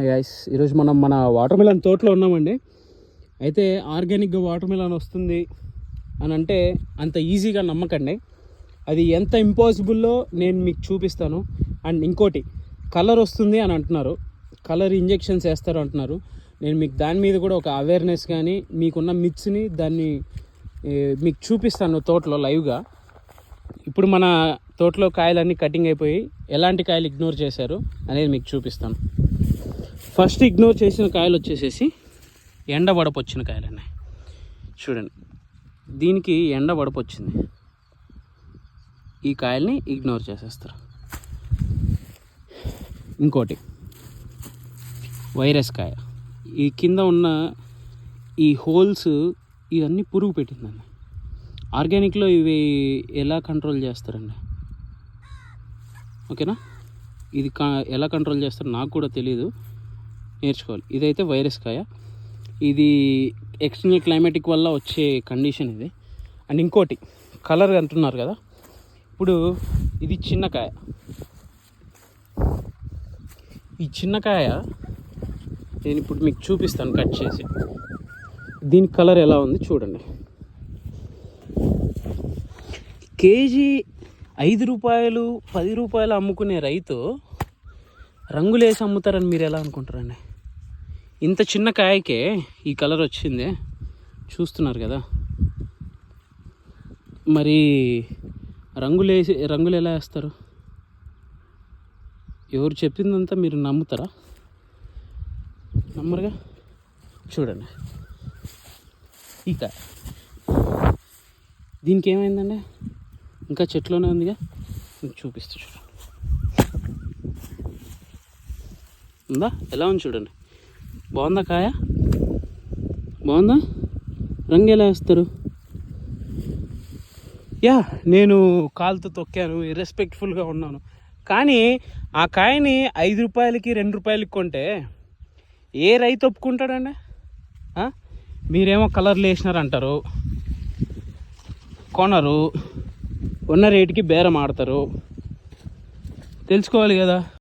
Guys ఈరోజు మనం మన వాటర్ మిలన్ తోటలో ఉన్నామండి. అయితే ఆర్గానిక్గా వాటర్ మిలన్ వస్తుంది అని అంటే అంత ఈజీగా నమ్మకండి. అది ఎంత ఇంపాసిబుల్లో నేను మీకు చూపిస్తాను. అండ్ ఇంకోటి కలర్ వస్తుంది అని అంటున్నారు. కలర్ ఇంజెక్షన్స్ వేస్తారు అంటున్నారు. నేను మీకు దాని మీద కూడా ఒక అవేర్నెస్ కానీ మీకున్న మిత్స్ని దాన్ని మీకు చూపిస్తాను తోటలో లైవ్గా ఇప్పుడు మన తోటలో కాయలన్నీ కటింగ్ అయిపోయి ఎలాంటి కాయలు ఇగ్నోర్ చేశారు అనేది మీకు చూపిస్తాను. ఫస్ట్ ఇగ్నోర్ చేసిన కాయలు వచ్చేసేసి ఎండబడపు వచ్చిన కాయలన్నీ చూడండి దీనికి ఎండబడపు వచ్చింది ఈ కాయల్ని ఇగ్నోర్ చేసేస్తారు. ఇంకోటి వైరస్ కాయ. ఈ కింద ఉన్న ఈ హోల్స్ ఇవన్నీ పురుగు పెట్టిందండి ఆర్గానిక్లో ఇవి ఎలా కంట్రోల్ చేస్తారండి? ఓకేనా? ఇది కా ఎలా కంట్రోల్ చేస్తారో నాకు కూడా తెలియదు నేర్చుకోవాలి. ఇదైతే వైరస్ కాయ. ఇది ఎక్స్టర్నల్ క్లైమేటిక్ వల్ల వచ్చే కండిషన్ ఇది. అండ్ ఇంకోటి కలర్ అంటున్నారు కదా. ఇప్పుడు ఇది చిన్న కాయ. ఈ చిన్న కాయ నేను ఇప్పుడు మీకు చూపిస్తాను కట్ చేసి. దీని కలర్ ఎలా ఉంది చూడండి. కేజీ ఐదు రూపాయలు పది రూపాయలు అమ్ముకునే రైతు రంగులేసి అమ్ముతారని మీరు ఎలా అనుకుంటారండి? ఇంత చిన్న కాయకే ఈ కలర్ వచ్చింది. చూస్తున్నారు కదా. మరి రంగులు వేసి రంగులు ఎలా వేస్తారు? ఎవరు చెప్పిందంతా మీరు నమ్ముతారా? నమ్మరుగా? చూడండి. ఈ కాయ. దీనికి ఏమైందండి? ఇంకా చెట్లోనే ఉందిగా? మీకు చూపిస్తూ చూడండి. ఉందా? ఎలా ఉంది చూడండి. బాగుందా కాయ? బాగుందా? రంగు ఎలా వేస్తారు? యా నేను కాలుతో తొక్కాను ఇర్రెస్పెక్ట్ఫుల్గా ఉన్నాను. కానీ ఆ కాయని ఐదు రూపాయలకి రెండు రూపాయలకి కొంటే ఏ రైతు ఒప్పుకుంటాడండి? మీరేమో కలర్లు వేసినారంటారు. కొనరు. ఉన్న రేటుకి బేరం ఆడతారు. తెలుసుకోవాలి కదా?